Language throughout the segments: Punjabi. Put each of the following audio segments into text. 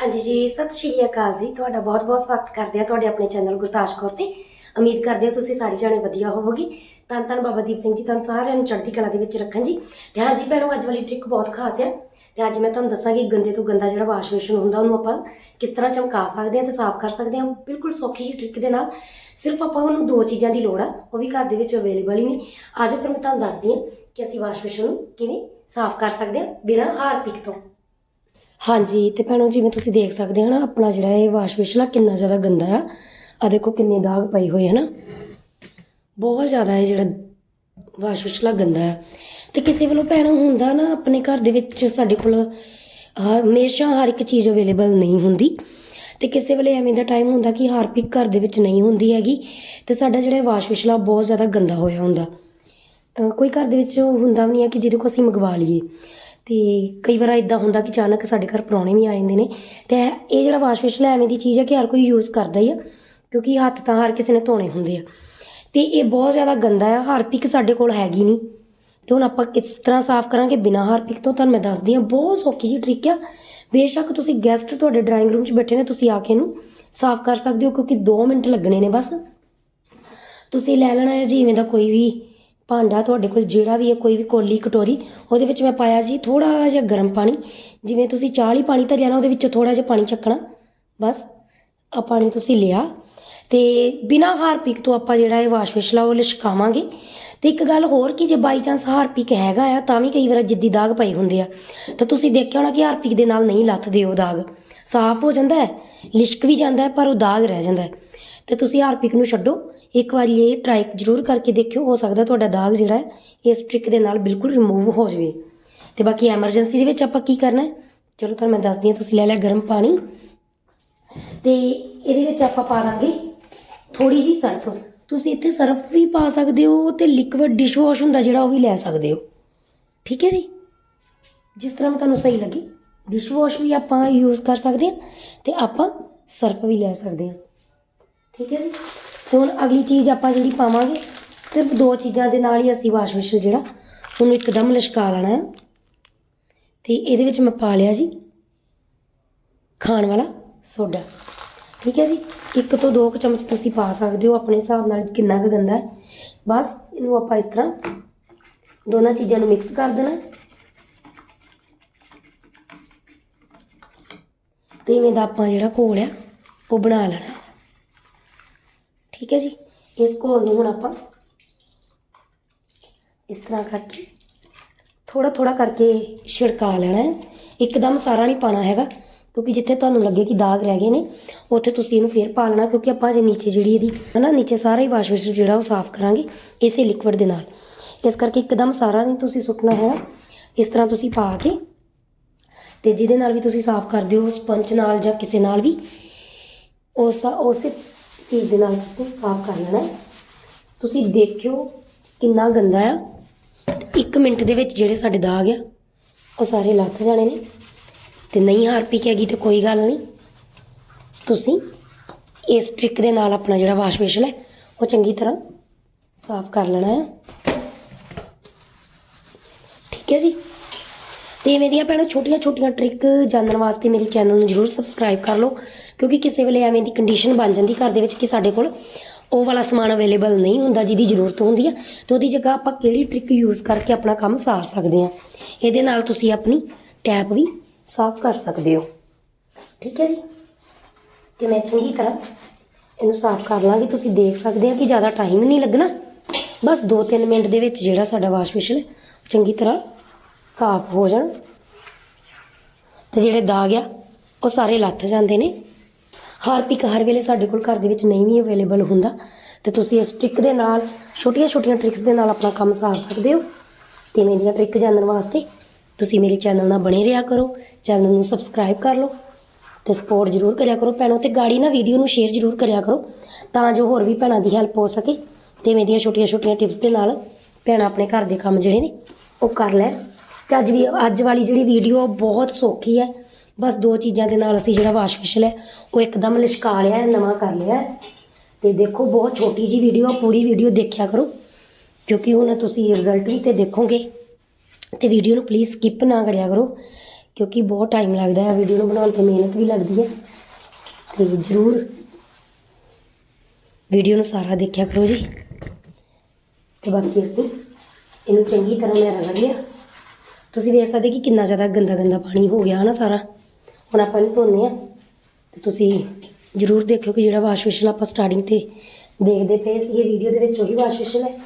ਹਾਂਜੀ ਜੀ, ਸਤਿ ਸ਼੍ਰੀ ਅਕਾਲ ਜੀ। ਤੁਹਾਡਾ ਬਹੁਤ-ਬਹੁਤ ਸਵਾਗਤ ਕਰਦੇ ਆ ਤੁਹਾਡੇ ਆਪਣੇ ਚੈਨਲ ਗੁਰਤਾਜ ਕੌਰ ਤੇ। ਉਮੀਦ ਕਰਦੇ ਹਾਂ ਤੁਸੀਂ ਸਾਰੇ ਜਾਣੇ ਵਧੀਆ ਹੋਵੋਗੇ। ਤਾਂ ਧੰਨ ਬਾਬਾ ਦੀਪ ਸਿੰਘ ਜੀ, ਤੁਹਾਨੂੰ ਸਾਰਿਆਂ ਨੂੰ ਚੜ੍ਹਦੀ ਕਲਾ ਦੇ ਵਿੱਚ ਰੱਖਣ ਜੀ। ਤੇ ਹਾਂਜੀ ਭੈਣੋ, ਅੱਜ ਵਾਲੀ ਟ੍ਰਿਕ ਬਹੁਤ ਖਾਸ ਹੈ। ਤੇ ਅੱਜ ਮੈਂ ਤੁਹਾਨੂੰ ਦੱਸਾਂਗੀ ਗੰਦੇ ਤੋਂ ਗੰਦਾ ਜਿਹੜਾ ਵਾਸ਼ ਬੇਸ਼ਨ ਹੁੰਦਾ, ਉਹਨੂੰ ਆਪਾਂ ਕਿਸ ਤਰ੍ਹਾਂ ਚਮਕਾ ਸਕਦੇ ਹਾਂ ਤੇ ਸਾਫ਼ ਕਰ ਸਕਦੇ ਹਾਂ। ਬਿਲਕੁਲ ਸੌਖੀ ਜਿਹੀ ਟ੍ਰਿਕ ਦੇ ਨਾਲ। ਸਿਰਫ ਆਪਾਂ ਨੂੰ ਦੋ ਚੀਜ਼ਾਂ ਦੀ ਲੋੜ ਆ, ਉਹ ਵੀ ਘਰ ਦੇ ਵਿੱਚ ਅਵੇਲੇਬਲ ਹੀ ਨੇ। ਅੱਜ ਫਿਰ ਮੈਂ ਤੁਹਾਨੂੰ ਦੱਸਦੀ ਹਾਂ ਕਿ ਅਸੀਂ ਵਾਸ਼ ਬੇਸ਼ਨ ਨੂੰ ਕਿਵੇਂ ਸਾਫ਼ ਕਰ ਸਕਦੇ ਹਾਂ ਬਿਨਾਂ ਹਾਰਪਿਕ ਤੋਂ। ਹਾਂਜੀ, ਤੇ ਭੈਣੋ ਜਿਵੇਂ ਤੁਸੀਂ ਦੇਖ ਸਕਦੇ ਹੋ ਨਾ, ਆਪਣਾ ਜਿਹੜਾ ਇਹ ਵਾਸ਼ ਬੇਸ਼ਨ ਆ ਕਿੰਨਾ ਜ਼ਿਆਦਾ ਗੰਦਾ ਆ। ਆ ਦੇਖੋ ਕਿੰਨੇ ਦਾਗ ਪਏ ਹੋਏ ਹਨ ਬਹੁਤ ਜ਼ਿਆਦਾ ਇਹ ਜਿਹੜਾ ਵਾਸ਼ ਬੇਸ਼ਨ ਗੰਦਾ ਆ। ਤੇ ਕਿਸੇ ਵੱਲੋਂ ਭੈਣੋ ਹੁੰਦਾ ਨਾ, ਆਪਣੇ ਘਰ ਦੇ ਵਿੱਚ ਸਾਡੇ ਕੋਲ, ਆਹ ਹਮੇਸ਼ਾ ਹਰ ਇੱਕ ਚੀਜ਼ ਅਵੇਲੇਬਲ ਨਹੀਂ ਹੁੰਦੀ। ਤੇ ਕਿਸੇ ਵੇਲੇ ਐਵੇਂ ਦਾ ਟਾਈਮ ਹੁੰਦਾ ਕਿ ਹਾਰਪਿਕ ਘਰ ਦੇ ਵਿੱਚ ਨਹੀਂ ਹੁੰਦੀ ਹੈਗੀ। ਤੇ ਸਾਡਾ ਜਿਹੜਾ ਵਾਸ਼ ਵਿਸ਼ਲਾ ਬਹੁਤ ਜ਼ਿਆਦਾ ਗੰਦਾ ਹੋਇਆ ਹੁੰਦਾ। ਕੋਈ ਘਰ ਦੇ ਵਿੱਚ ਹੁੰਦਾ ਵੀ ਨਹੀਂ ਹੈ ਕਿ ਜਿਹਦੇ ਕੋਲ ਅਸੀਂ ਮੰਗਵਾ ਲਈਏ। ਤੇ ਕਈ ਵਾਰ ਇਦਾਂ ਹੁੰਦਾ ਕਿ ਅਚਾਨਕ ਸਾਡੇ ਘਰ ਪ੍ਰਾਹੁਣੇ ਵੀ ਆ ਜਾਂਦੇ ਨੇ। ਤੇ ਇਹ ਜਿਹੜਾ ਵਾਸ਼ ਬੇਸ਼ਨ ਐਵੇਂ ਦੀ ਚੀਜ਼ ਹੈ ਕਿ ਹਰ ਕੋਈ ਯੂਜ਼ ਕਰਦਾ ਹੀ ਆ, ਕਿਉਂਕਿ ਹੱਥ ਤਾਂ ਹਰ ਕਿਸੇ ਨੇ ਧੋਣੇ ਹੁੰਦੇ ਆ। ਤੇ ਇਹ ਬਹੁਤ ਜ਼ਿਆਦਾ ਗੰਦਾ ਆ, ਹਾਰਪਿਕ ਸਾਡੇ ਕੋਲ ਹੈਗੀ ਨਹੀਂ। ਤੇ ਹੁਣ ਆਪਾਂ ਕਿਸ ਤਰ੍ਹਾਂ ਸਾਫ਼ ਕਰਾਂਗੇ ਬਿਨਾਂ ਹਾਰਪਿਕ ਤੋਂ, ਤੁਹਾਨੂੰ ਮੈਂ ਦੱਸਦੀ ਹਾਂ, ਬਹੁਤ ਸੌਖੀ ਜਿਹੀ ਟ੍ਰਿਕ ਆ। ਬੇਸ਼ੱਕ ਤੁਸੀਂ ਗੈਸਟ ਤੁਹਾਡੇ ਡਰਾਇੰਗ ਰੂਮ 'ਚ ਬੈਠੇ ਨੇ, ਤੁਸੀਂ ਆ ਕੇ ਇਹਨੂੰ ਸਾਫ਼ ਕਰ ਸਕਦੇ ਹੋ, ਕਿਉਂਕਿ 2 ਮਿੰਟ ਲੱਗਣੇ ਨੇ ਬਸ। ਤੁਸੀਂ ਲੈ ਲੈਣਾ ਹੈ, ਜਿਵੇਂ ਦਾ ਕੋਈ ਵੀ ਭਾਂਡਾ ਤੁਹਾਡੇ ਕੋਲ ਜਿਹੜਾ ਵੀ ਹੈ, ਕੋਈ ਵੀ ਕੋਲੀ ਕਟੋਰੀ, ਉਹਦੇ ਵਿੱਚ ਮੈਂ ਪਾਇਆ ਜੀ ਥੋੜਾ ਜਿਹਾ ਗਰਮ ਪਾਣੀ। ਜਿਵੇਂ ਤੁਸੀਂ ਚਾਹ ਲਈ ਪਾਣੀ ਤਾਂ ਲੈਣਾ ਉਹਦੇ ਵਿੱਚੋਂ ਥੋੜਾ ਜਿਹਾ ਪਾਣੀ ਚੱਕਣਾ ਬਸ ਆ ਪਾਣੀ ਤੁਸੀਂ ਲਿਆ। ਤੇ ਬਿਨਾਂ ਹਾਰਪਿਕ ਤੋਂ ਆਪਾਂ ਜਿਹੜਾ ਇਹ ਵਾਸ਼ ਵਿਸ਼ਲਾ ਉਹ ਲਿਸ਼ਕਾਵਾਂਗੇ ਤੇ ਇੱਕ ਗੱਲ ਹੋਰ ਕਿ ਜੇ ਬਾਈ ਚਾਂਸ ਹਾਰਪਿਕ ਹੈਗਾ ਆ, ਤਾਂ ਵੀ ਕਈ ਵਾਰ ਜਿੱਦੀ ਦਾਗ ਪਏ ਹੁੰਦੇ ਆ। ਤਾਂ ਤੁਸੀਂ ਦੇਖਿਆ ਹੋਣਾ ਕਿ ਹਾਰਪਿਕ ਦੇ ਨਾਲ ਨਹੀਂ ਲੱਥਦੇ ਉਹ ਦਾਗ। ਸਾਫ਼ ਹੋ ਜਾਂਦਾ ਹੈ, ਲਿਸ਼ਕ ਵੀ ਜਾਂਦਾ ਹੈ, ਪਰ ਉਹ ਦਾਗ ਰਹਿ ਜਾਂਦਾ ਹੈ। ਤੇ ਤੁਸੀਂ ਹਾਰਪਿਕ ਨੂੰ ਛੱਡੋ। ਇੱਕ ਵਾਰੀ ਇਹ ਟਰਾਈ ਜ਼ਰੂਰ ਕਰਕੇ ਦੇਖਿਓ, ਹੋ ਸਕਦਾ ਤੁਹਾਡਾ ਦਾਗ ਜਿਹੜਾ ਹੈ, ਇਸ ਟ੍ਰਿਕ ਦੇ ਨਾਲ ਬਿਲਕੁਲ ਰਿਮੂਵ ਹੋ ਜਾਵੇ। ਤੇ ਬਾਕੀ ਐਮਰਜੈਂਸੀ ਦੇ ਵਿੱਚ ਆਪਾਂ ਕੀ ਕਰਨਾ ਹੈ? ਚਲੋ ਤੁਹਾਨੂੰ ਮੈਂ ਦੱਸਦੀ ਹਾਂ, ਤੁਸੀਂ ਲੈ ਲਿਆ ਗਰਮ ਪਾਣੀ। ਤੇ ਇਹਦੇ ਵਿੱਚ ਆਪਾਂ ਪਾ ਦਾਂਗੇ ਥੋੜੀ ਜੀ ਸਰਫ। ਤੁਸੀਂ ਇੱਥੇ ਸਰਫ ਵੀ ਪਾ ਸਕਦੇ ਹੋ ਤੇ ਲਿਕਵਿਡ ਡਿਸ਼ਵਾਸ਼ ਹੁੰਦਾ ਜਿਹੜਾ ਉਹ ਵੀ ਲੈ ਸਕਦੇ ਹੋ। ਠੀਕ ਹੈ ਜੀ? ਜਿਸ ਤਰ੍ਹਾਂ ਵੀ ਤੁਹਾਨੂੰ ਸਹੀ ਲੱਗੇ ਡਿਸ਼ਵਾਸ਼ ਵੀ ਆਪਾਂ ਯੂਜ਼ ਕਰ ਸਕਦੇ ਹਾਂ ਤੇ ਆਪਾਂ ਸਰਫ ਵੀ ਲੈ ਸਕਦੇ ਹਾਂ। ਠੀਕ ਹੈ ਜੀ? ਤੇ ਹੁਣ ਅਗਲੀ ਚੀਜ਼ ਆਪਾਂ ਜਿਹੜੀ ਪਾਵਾਂਗੇ, ਸਿਰਫ ਦੋ ਚੀਜ਼ਾਂ ਦੇ ਨਾਲ ਹੀ ਅਸੀਂ ਵਾਸ਼ ਬੇਸ਼ਨ ਜਿਹੜਾ, ਉਹਨੂੰ ਇੱਕਦਮ ਲਸ਼ਕਾ ਲੈਣਾ ਹੈ। ਤੇ ਇਹਦੇ ਵਿੱਚ ਮੈਂ ਪਾ ਲਿਆ ਜੀ ਖਾਣ ਵਾਲਾ ਸੋਡਾ। ਠੀਕ ਹੈ ਜੀ? ਇੱਕ ਤੋਂ ਦੋ ਕੁ ਚਮਚ ਤੁਸੀਂ ਪਾ ਸਕਦੇ ਹੋ, ਆਪਣੇ ਹਿਸਾਬ ਨਾਲ ਕਿੰਨਾ ਕੁ ਗੰਦਾ ਹੈ। ਬਸ ਇਹਨੂੰ ਆਪਾਂ ਇਸ ਤਰ੍ਹਾਂ ਦੋਨਾਂ ਚੀਜ਼ਾਂ ਨੂੰ ਮਿਕਸ ਕਰ ਦੇਣਾ। ਤੇ ਇਵੇਂ ਦਾ ਆਪਾਂ ਜਿਹੜਾ ਘੋਲ ਆ, ਉਹ ਬਣਾ ਲੈਣਾ। ਠੀਕ ਹੈ ਜੀ? ਇਸ ਘੋਲ ਨੂੰ ਹੁਣ ਆਪਾਂ ਇਸ ਤਰ੍ਹਾਂ ਕਰਕੇ ਥੋੜਾ ਥੋੜਾ ਕਰਕੇ ਛਿੜਕਾ ਲੈਣਾ ਹੈ। ਇੱਕਦਮ ਸਾਰਾ ਨਹੀਂ ਪਾਣਾ ਹੈਗਾ। ਕਿਉਂਕਿ ਜਿੱਥੇ ਤੁਹਾਨੂੰ ਲੱਗੇ ਕਿ ਦਾਗ ਰਹਿ ਗਏ ਨੇ, ਉੱਥੇ ਤੁਸੀਂ ਇਹਨੂੰ ਫੇਰ ਪਾ ਲੈਣਾ ਕਿਉਂਕਿ ਆਪਾਂ ਜੇ ਨੀਚੇ ਜਿਹੜੀ ਇਹਦੀ, ਹਨਾ, ਨੀਚੇ ਸਾਰਾ ਹੀ ਵਾਸ਼ ਬੇਸਿਨ ਜਿਹੜਾ ਉਹ ਸਾਫ਼ ਕਰਾਂਗੇ ਇਸੇ ਲਿਕਵਿਡ ਦੇ ਨਾਲ। ਇਸ ਕਰਕੇ ਇੱਕਦਮ ਸਾਰਾ ਨਹੀਂ ਤੁਸੀਂ ਸੁੱਟਣਾ ਹੈਗਾ ਇਸ ਤਰ੍ਹਾਂ ਤੁਸੀਂ ਪਾ ਕੇ ਤੇ ਜਿਹਦੇ ਨਾਲ ਵੀ ਤੁਸੀਂ ਸਾਫ਼ ਕਰਦੇ ਹੋ ਸਪੰਜ ਨਾਲ ਜਾਂ ਕਿਸੇ ਨਾਲ ਵੀ ਉਸ ਉਸੇ ਚੀਜ਼ ਦੇ ਨਾਲ ਤੁਸੀਂ ਸਾਫ਼ ਕਰ ਲੈਣਾ ਤੁਸੀਂ ਦੇਖਿਓ ਕਿੰਨਾ ਗੰਦਾ ਆ। ਇੱਕ ਮਿੰਟ ਦੇ ਵਿੱਚ ਜਿਹੜੇ ਸਾਡੇ ਦਾਗ ਆ, ਉਹ ਸਾਰੇ ਲੱਥ ਜਾਣੇ ਨੇ। ਤੇ ਨਹੀਂ ਹਾਰ ਪੀ ਕੇ ਹੈਗੀ ਤੇ ਕੋਈ ਗੱਲ ਨਹੀਂ। ਤੁਸੀਂ ਇਸ ਟ੍ਰਿਕ ਦੇ ਨਾਲ ਆਪਣਾ ਜਿਹੜਾ ਵਾਸ਼ ਬੇਸ਼ਨ ਹੈ, ਉਹ ਚੰਗੀ ਤਰ੍ਹਾਂ ਸਾਫ਼ ਕਰ ਲੈਣਾ ਹੈ। ਠੀਕ ਹੈ ਜੀ? ਤੇ ਮੇਰੀਆਂ ਭੈਣੋ ਛੋਟੀਆਂ ਛੋਟੀਆਂ ਟ੍ਰਿਕ ਜਾਣਨ ਵਾਸਤੇ ਮੇਰੇ ਚੈਨਲ ਨੂੰ ਜਰੂਰ ਸਬਸਕ੍ਰਾਈਬ ਕਰ ਲਓ, ਕਿਉਂਕਿ ਕਿਸੇ ਵੇਲੇ ਐਵੇਂ ਦੀ ਕੰਡੀਸ਼ਨ ਬਣ ਜਾਂਦੀ ਘਰ ਦੇ ਵਿੱਚ ਕਿ ਸਾਡੇ ਕੋਲ ਉਹ ਵਾਲਾ ਸਮਾਨ ਅਵੇਲੇਬਲ ਨਹੀਂ ਹੁੰਦਾ, ਜਿਹਦੀ ਜ਼ਰੂਰਤ ਹੁੰਦੀ ਆ, ਤੇ ਉਹਦੀ ਜਗ੍ਹਾ ਆਪਾਂ ਕਿਹੜੀ ਟ੍ਰਿਕ ਯੂਜ਼ ਕਰਕੇ ਆਪਣਾ ਕੰਮ ਸਾਰ ਸਕਦੇ ਹਾਂ। ਇਹਦੇ ਨਾਲ ਤੁਸੀਂ ਆਪਣੀ ਟੈਪ ਵੀ ਸਾਫ਼ ਕਰ ਸਕਦੇ ਹੋ। ਠੀਕ ਹੈ ਜੀ? ਤੇ ਮੈਂ ਚੰਗੀ ਤਰ੍ਹਾਂ ਇਹਨੂੰ ਸਾਫ਼ ਕਰ ਲਾਂਗੀ। ਤੁਸੀਂ ਦੇਖ ਸਕਦੇ ਆ ਕਿ ਜ਼ਿਆਦਾ ਟਾਈਮ ਨਹੀਂ ਲੱਗਣਾ। ਬਸ 2-3 ਮਿੰਟ ਦੇ ਵਿੱਚ ਜਿਹੜਾ ਸਾਡਾ ਵਾਸ਼ ਬੇਸ਼ਨ ਚੰਗੀ ਤਰ੍ਹਾਂ ਸਾਫ਼ ਹੋ ਜਾਣ। ਤੇ ਜਿਹੜੇ ਦਾਗ ਆ, ਉਹ ਸਾਰੇ ਲੱਥ ਜਾਂਦੇ ਨੇ। ਹਰ ਪਿਕ ਹਰ ਵੇਲੇ ਸਾਡੇ ਕੋਲ ਘਰ ਦੇ ਵਿੱਚ ਨਹੀਂ ਵੀ ਅਵੇਲੇਬਲ ਹੁੰਦਾ। ਤੇ ਤੁਸੀਂ ਇਸ ਟ੍ਰਿਕ ਦੇ ਨਾਲ ਛੋਟੀਆਂ ਛੋਟੀਆਂ ਟ੍ਰਿਕਸ ਦੇ ਨਾਲ ਆਪਣਾ ਕੰਮ ਸਾਰ ਸਕਦੇ ਹੋ। ਤੇ ਮੇਰੀਆਂ ਟ੍ਰਿਕ ਜਾਣਨ ਵਾਸਤੇ ਤੁਸੀਂ ਮੇਰੇ ਚੈਨਲ ਨਾਲ ਬਣੇ ਰਿਹਾ ਕਰੋ, ਚੈਨਲ ਨੂੰ ਸਬਸਕ੍ਰਾਈਬ ਕਰ ਲਓ ਤੇ ਸਪੋਰਟ ਜ਼ਰੂਰ ਕਰਿਆ ਕਰੋ ਭੈਣੋ ਤੇ ਗਾੜੀ ਨਾ ਵੀਡੀਓ ਨੂੰ ਸ਼ੇਅਰ ਜ਼ਰੂਰ ਕਰਿਆ ਕਰੋ ਤਾਂ ਜੋ ਹੋਰ ਵੀ ਭੈਣਾਂ ਦੀ ਹੈਲਪ ਹੋ ਸਕੇ ਤੇ ਮੇਰੀਆਂ ਛੋਟੀਆਂ ਛੋਟੀਆਂ ਟਿਪਸ ਦੇ ਨਾਲ ਭੈਣਾਂ ਆਪਣੇ ਘਰ ਦੇ ਕੰਮ ਜਿਹੜੇ ਨੇ ਉਹ ਕਰ ਲੈਣ। ਤੇ ਅੱਜ ਵੀ ਅੱਜ ਵਾਲੀ ਜਿਹੜੀ ਵੀਡੀਓ ਬਹੁਤ ਸੌਖੀ ਹੈ ਬਸ ਦੋ ਚੀਜ਼ਾਂ ਦੇ ਨਾਲ ਅਸੀਂ ਜਿਹੜਾ ਵਾਸ਼ ਬੇਸ਼ਨ ਹੈ ਉਹ ਇੱਕਦਮ ਲਿਸ਼ਕਾ ਲਿਆ, ਨਵਾਂ ਕਰ ਲਿਆ। ਹੈ। ਤੇ ਦੇਖੋ ਬਹੁਤ ਛੋਟੀ ਜੀ ਵੀਡੀਓ ਪੂਰੀ ਵੀਡੀਓ ਦੇਖਿਆ ਕਰੋ, ਕਿਉਂਕਿ ਹੁਣ ਤੁਸੀਂ ਰਿਜ਼ਲਟ ਵੀ ਤੇ ਦੇਖੋਗੇ। ਤੇ ਵੀਡੀਓ ਨੂੰ ਪਲੀਜ਼ ਸਕਿਪ ਨਾ ਕਰਿਆ ਕਰੋ, ਕਿਉਂਕਿ ਬਹੁਤ ਟਾਈਮ ਲੱਗਦਾ ਹੈ ਵੀਡੀਓ ਨੂੰ ਬਣਾਉਣ ਤੇ, ਮਿਹਨਤ ਵੀ ਲੱਗਦੀ ਹੈ। ਤੇ ਜ਼ਰੂਰ ਵੀਡੀਓ ਨੂੰ ਸਾਰਾ ਦੇਖਿਆ ਕਰੋ ਜੀ। ਤੇ ਬਾਕੀ ਅਸੀਂ ਇਹਨੂੰ ਚੰਗੀ ਤਰ੍ਹਾਂ ਮੈਂ ਰਗੜ ਲਿਆ। ਤੁਸੀਂ ਵੇਖ ਸਕਦੇ ਕਿ ਕਿੰਨਾ ਜ਼ਿਆਦਾ ਗੰਦਾ ਗੰਦਾ ਪਾਣੀ ਹੋ ਗਿਆ ਹਨਾ ਸਾਰਾ। ਹੁਣ ਆਪਾਂ ਇਹਨੂੰ ਧੋਨੇ ਆ। ਤੇ ਤੁਸੀਂ ਜ਼ਰੂਰ ਦੇਖਿਓ ਕਿ ਜਿਹੜਾ ਵਾਸ਼ ਵੇਸ਼ਨ ਆਪਾਂ ਸਟਾਰਟਿੰਗ ਤੇ ਦੇਖਦੇ ਪਏ ਇਹ ਵੀਡੀਓ ਦੇ ਵਿੱਚ ਉਹੀ ਵਾਸ਼ ਵੇਸ਼ਨ ਹੈ।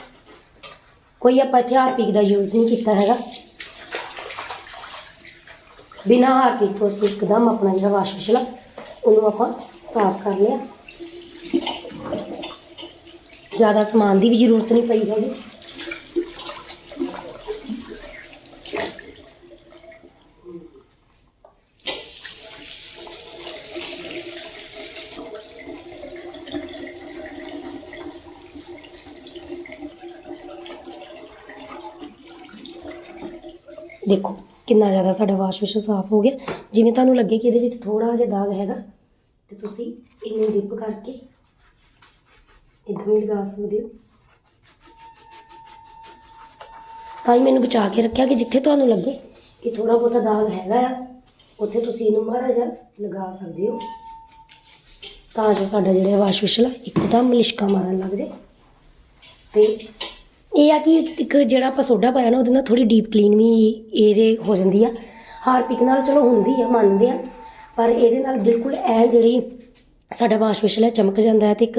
ਕੋਈ ਆਪਾਂ ਇੱਥੇ ਹਾਰਪਿਕ ਦਾ ਯੂਜ਼ ਨਹੀਂ ਕੀਤਾ ਹੈਗਾ। ਬਿਨਾਂ ਹਾਰਪਿਕ ਤੋਂ ਇੱਕਦਮ ਆਪਣਾ ਜਿਹੜਾ ਵਾਸ਼ ਵੇਸ਼ਨ ਆ, ਉਹਨੂੰ ਆਪਾਂ ਸਾਫ਼ ਕਰ ਲਿਆ। ਜ਼ਿਆਦਾ ਸਮਾਨ ਦੀ ਵੀ ਜ਼ਰੂਰਤ ਨਹੀਂ ਪਈ ਹੈਗੀ। ਦੇਖੋ, ਕਿੰਨਾ ਜ਼ਿਆਦਾ ਸਾਡਾ ਵਾਸ਼ ਵੇਸ਼ਨ ਸਾਫ਼ ਹੋ ਗਿਆ। ਜਿਵੇਂ ਤੁਹਾਨੂੰ ਲੱਗੇ ਕਿ ਇਹਦੇ ਵਿੱਚ ਥੋੜਾ ਜਿਹਾ ਦਾਗ ਹੈਗਾ, ਤੇ ਤੁਸੀਂ ਇਹਨੂੰ ਡਿਪ ਕਰਕੇ ਇਦਾਂ ਵੀ ਲਗਾ ਸਕਦੇ ਹੋ। ਤਾਂ ਹੀ ਮੈਨੂੰ ਬਚਾ ਕੇ ਰੱਖਿਆ ਕਿ ਜਿੱਥੇ ਤੁਹਾਨੂੰ ਲੱਗੇ ਕਿ ਥੋੜਾ ਬਹੁਤਾ ਦਾਗ ਹੈਗਾ ਆ, ਉੱਥੇ ਤੁਸੀਂ ਇਹਨੂੰ ਮਾੜਾ ਜਿਹਾ ਲਗਾ ਸਕਦੇ ਹੋ। ਤਾਂ ਜੋ ਸਾਡਾ ਜਿਹੜਾ ਵਾਸ਼ ਵੇਸ਼ਨ ਆ ਇੱਕਦਮ ਲਿਸ਼ਕਾ ਮਾਰਨ ਲੱਗ ਜੇ ਤੇ ਇਹ ਆ ਕਿ ਇੱਕ ਜਿਹੜਾ ਆਪਾਂ ਸੋਡਾ ਪਾਇਆ ਨਾ, ਉਹਦੇ ਨਾਲ ਥੋੜੀ ਡੀਪ ਕਲੀਨ ਵੀ ਇਹਦੇ ਹੋ ਜਾਂਦੀ ਆ। ਹਾਰਪਿਕ ਨਾਲ ਚਲੋ ਹੁੰਦੀ ਆ, ਮੰਨਦੇ ਆ। ਪਰ ਇਹਦੇ ਨਾਲ ਬਿਲਕੁਲ ਐ ਜਿਹੜੀ ਸਾਡਾ ਵਾਸ਼ ਵੇਸ਼ਨ ਹੈ ਚਮਕ ਜਾਂਦਾ ਹੈ ਤੇ ਇੱਕ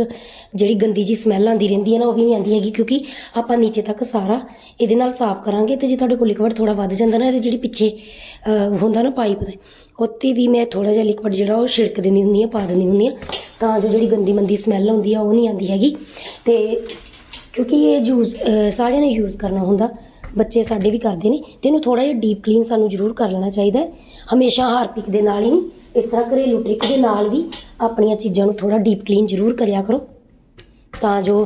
ਜਿਹੜੀ ਗੰਦੀ ਜੀ ਸਮੈਲ ਆਉਂਦੀ ਰਹਿੰਦੀ ਹੈ ਨਾ, ਉਹ ਵੀ ਨਹੀਂ ਆਉਂਦੀ ਹੈਗੀ, ਕਿਉਂਕਿ ਆਪਾਂ ਨੀਚੇ ਤੱਕ ਸਾਰਾ ਇਹਦੇ ਨਾਲ ਸਾਫ਼ ਕਰਾਂਗੇ ਤੇ ਜੇ ਤੁਹਾਡੇ ਕੋਲ ਲਿਕਵਿਡ ਥੋੜਾ ਵੱਧ ਜਾਂਦਾ ਨਾ, ਇਹਦੇ ਜਿਹੜੀ ਪਿੱਛੇ ਹੁੰਦਾ ਨਾ ਪਾਈਪ ਦੇ, ਉੱਤੇ ਵੀ ਮੈਂ ਥੋੜਾ ਜਿਹਾ ਲਿਕਵਿਡ ਜਿਹੜਾ, ਉਹ ਛਿੜਕ ਦਿੰਦੀ ਹੁੰਦੀ ਆ, ਪਾ ਦਿੰਦੀ ਹੁੰਦੀ ਆ, ਤਾਂ ਜੋ ਜਿਹੜੀ ਗੰਦੀ ਮੰਦੀ ਸਮੈਲ ਆਉਂਦੀ ਆ, ਉਹ ਨਹੀਂ ਆਉਂਦੀ ਹੈਗੀ। ਤੇ ਕਿਉਂਕਿ ਇਹ ਯੂਜ਼ ਸਾਰਿਆਂ ਨੇ ਯੂਜ਼ ਕਰਨਾ ਹੁੰਦਾ ਬੱਚੇ ਸਾਡੇ ਵੀ ਕਰਦੇ ਨੇ ਤੇ ਇਹਨੂੰ ਥੋੜਾ ਜਿਹਾ ਡੀਪ ਕਲੀਨ ਸਾਨੂੰ ਜ਼ਰੂਰ ਕਰ ਲੈਣਾ ਚਾਹੀਦਾ ਹੈ। ਹਮੇਸ਼ਾ ਹਾਰਪਿਕ ਦੇ ਨਾਲ ਹੀ ਨਹੀਂ, ਇਸ ਤਰ੍ਹਾਂ ਘਰੇਲੂ ਟ੍ਰਿਕ ਦੇ ਨਾਲ ਵੀ ਆਪਣੀਆਂ ਚੀਜ਼ਾਂ ਨੂੰ ਥੋੜਾ ਡੀਪ ਕਲੀਨ ਜ਼ਰੂਰ ਕਰਿਆ ਕਰੋ ਤਾਂ ਜੋ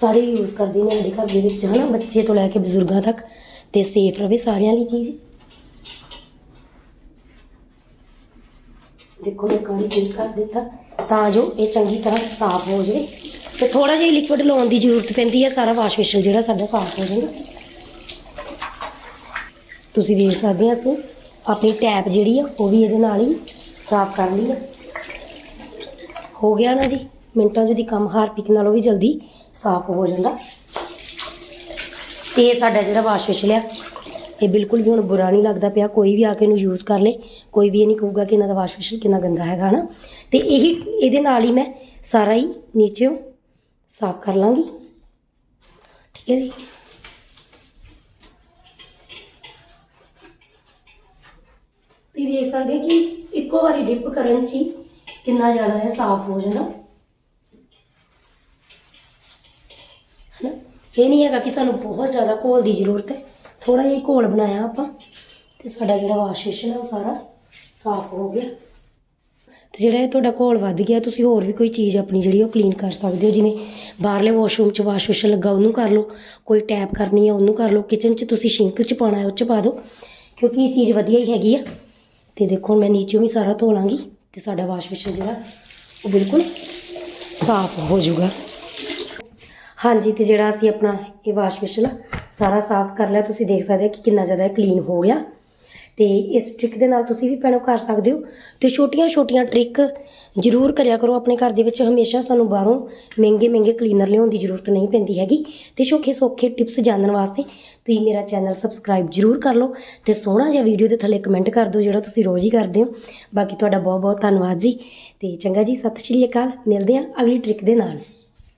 ਸਾਰੇ ਯੂਜ਼ ਕਰਦੇ ਨੇ ਸਾਡੇ ਘਰ ਦੇ ਵਿੱਚ ਹਨਾ ਬੱਚੇ ਤੋਂ ਲੈ ਕੇ ਬਜ਼ੁਰਗਾਂ ਤੱਕ ਤੇ ਸੇਫ ਰਵੇ ਸਾਰਿਆਂ ਲਈ ਚੀਜ਼। ਦੇਖੋ ਮੈਂ ਕਾਲੀ ਕਲੀਨ ਕਰ ਦਿੱਤਾ ਤਾਂ ਜੋ ਇਹ ਚੰਗੀ ਤਰ੍ਹਾਂ ਸਾਫ਼ ਹੋ ਜਾਵੇ। ਤੇ ਥੋੜਾ ਜਿਹਾ ਲਿਕਵਿਡ ਲਾਉਣ ਦੀ ਜ਼ਰੂਰਤ ਪੈਂਦੀ ਹੈ ਸਾਰਾ ਵਾਸ਼ ਵੇਸ਼ਨ ਜਿਹੜਾ ਸਾਡਾ ਸਾਫ਼ ਹੋ ਜਾਂਦਾ ਤੁਸੀਂ ਵੇਖ ਸਕਦੇ ਆ ਅਸੀਂ, ਆਪਣੀ ਟੈਪ ਜਿਹੜੀ ਆ, ਉਹ ਵੀ ਇਹਦੇ ਨਾਲ ਹੀ ਸਾਫ਼ ਕਰ ਲਈ ਆ। ਹੋ ਗਿਆ ਨਾ ਜੀ, ਮਿੰਟਾਂ 'ਚ ਦੀ ਕੰਮ ਹਾਰਪਿਕ ਉਹ ਵੀ ਜਲਦੀ ਸਾਫ਼ ਹੋ ਜਾਂਦਾ। ਤੇ ਇਹ ਸਾਡਾ ਜਿਹੜਾ ਵਾਸ਼ ਵੇਸ਼ਨ ਆ, ਇਹ ਬਿਲਕੁਲ ਵੀ ਹੁਣ ਬੁਰਾ ਨਹੀਂ ਲੱਗਦਾ ਪਿਆ, ਕੋਈ ਵੀ ਆ ਕੇ ਇਹਨੂੰ ਯੂਜ਼ ਕਰ ਲੇ, ਕੋਈ ਵੀ ਇਹ ਨਹੀਂ ਕਹੂਗਾ ਕਿ ਇਹਨਾਂ ਦਾ ਵਾਸ਼ ਵੇਸ਼ਨ ਕਿੰਨਾ ਗੰਦਾ ਹੈਗਾ, ਹਨਾ। ਤੇ ਇਹੀ, ਇਹਦੇ ਨਾਲ ਹੀ ਮੈਂ ਸਾਰਾ ਹੀ ਨੀਚੇ ਸਾਫ਼ ਕਰ ਲਾਂਗੀ। ਠੀਕ ਹੈ ਜੀ। ਤੁਸੀਂ ਦੇਖ ਸਕਦੇ ਕਿ ਇੱਕੋ ਵਾਰੀ ਡਿਪ ਕਰਨ 'ਚ ਹੀ ਕਿੰਨਾ ਜ਼ਿਆਦਾ ਇਹ ਸਾਫ਼ ਹੋ ਜਾਂਦਾ। ਹਨਾ? ਇਹ ਨਹੀਂ ਹੈਗਾ ਕਿ ਸਾਨੂੰ ਬਹੁਤ ਜ਼ਿਆਦਾ ਘੋਲ ਦੀ ਜ਼ਰੂਰਤ ਹੈ। ਥੋੜਾ ਜਿਹਾ ਘੋਲ ਬਣਾਇਆ ਆਪਾਂ ਤੇ ਸਾਡਾ ਜਿਹੜਾ ਵਾਸ਼ ਵੇਸ਼ਨ ਹੈ ਉਹ ਸਾਰਾ ਸਾਫ਼ ਹੋ ਗਿਆ। ਤੇ ਜਿਹੜਾ ਇਹ ਤੁਹਾਡਾ ਘੋਲ ਵੱਧ ਗਿਆ, ਤੁਸੀਂ ਹੋਰ ਵੀ ਕੋਈ ਚੀਜ਼ ਆਪਣੀ ਜਿਹੜੀ ਉਹ ਕਲੀਨ ਕਰ ਸਕਦੇ ਹੋ, ਜਿਵੇਂ ਬਾਹਰਲੇ ਵਾਸ਼ਰੂਮ 'ਚ ਵਾਸ਼ ਵੇਸ਼ਨ ਲੱਗਾ, ਉਹਨੂੰ ਕਰ ਲਓ, ਕੋਈ ਟੈਪ ਕਰਨੀ ਹੈ ਉਹਨੂੰ ਕਰ ਲਓ ਕਿਚਨ 'ਚ ਤੁਸੀਂ ਸਿੰਕ 'ਚ ਪਾਉਣਾ ਹੈ, ਉਹ 'ਚ ਪਾ ਦਿਓ, ਕਿਉਂਕਿ ਇਹ ਚੀਜ਼ ਵਧੀਆ ਹੀ ਹੈਗੀ ਆ। ਤੇ ਦੇਖੋ ਮੈਂ ਨੀਚੋਂ ਵੀ ਸਾਰਾ ਧੋ ਲਾਂਗੀ ਤੇ ਸਾਡਾ ਵਾਸ਼ ਵੇਸ਼ਨ ਜਿਹੜਾ, ਉਹ ਬਿਲਕੁਲ ਸਾਫ਼ ਹੋ ਜਾਊਗਾ। ਹਾਂਜੀ, ਤੇ ਜਿਹੜਾ ਅਸੀਂ ਆਪਣਾ ਇਹ ਵਾਸ਼ ਵੇਸ਼ਨ ਆ, ਸਾਰਾ ਸਾਫ਼ ਕਰ ਲਿਆ, ਤੁਸੀਂ ਦੇਖ ਸਕਦੇ ਹੋ ਕਿ ਕਿੰਨਾ ਜ਼ਿਆਦਾ ਕਲੀਨ ਹੋ ਗਿਆ। ਤੇ ਇਸ ਟ੍ਰਿਕ ਦੇ ਨਾਲ ਤੁਸੀਂ ਵੀ ਭੈਣੋ ਕਰ ਸਕਦੇ ਹੋ। ਤੇ ਛੋਟੀਆਂ ਛੋਟੀਆਂ ਟ੍ਰਿਕ ਜ਼ਰੂਰ ਕਰਿਆ ਕਰੋ। ਆਪਣੇ ਘਰ ਦੇ ਵਿੱਚ ਹਮੇਸ਼ਾ ਸਾਨੂੰ ਬਾਹਰੋਂ ਮਹਿੰਗੇ ਮਹਿੰਗੇ ਕਲੀਨਰ ਲਿਆਉਣ ਦੀ ਜ਼ਰੂਰਤ ਨਹੀਂ ਪੈਂਦੀ ਹੈਗੀ। ਤੇ ਸੌਖੇ ਸੌਖੇ ਟਿਪਸ ਜਾਣਨ ਵਾਸਤੇ ਤੁਸੀਂ ਮੇਰਾ ਚੈਨਲ ਸਬਸਕ੍ਰਾਈਬ ਜ਼ਰੂਰ ਕਰ ਲਓ ਤੇ ਸੋਹਣਾ ਜਿਹਾ ਵੀਡੀਓ ਦੇ ਥੱਲੇ ਕਮੈਂਟ ਕਰ ਦਿਓ ਜਿਹੜਾ ਤੁਸੀਂ ਰੋਜ਼ ਹੀ ਕਰਦੇ ਹੋ। ਬਾਕੀ ਤੁਹਾਡਾ ਬਹੁਤ ਬਹੁਤ ਧੰਨਵਾਦ ਜੀ। ਤੇ ਚੰਗਾ ਜੀ, ਸਤਿ ਸ਼੍ਰੀ ਅਕਾਲ। ਮਿਲਦੇ ਹਾਂ ਅਗਲੀ ਟ੍ਰਿਕ ਦੇ ਨਾਲ।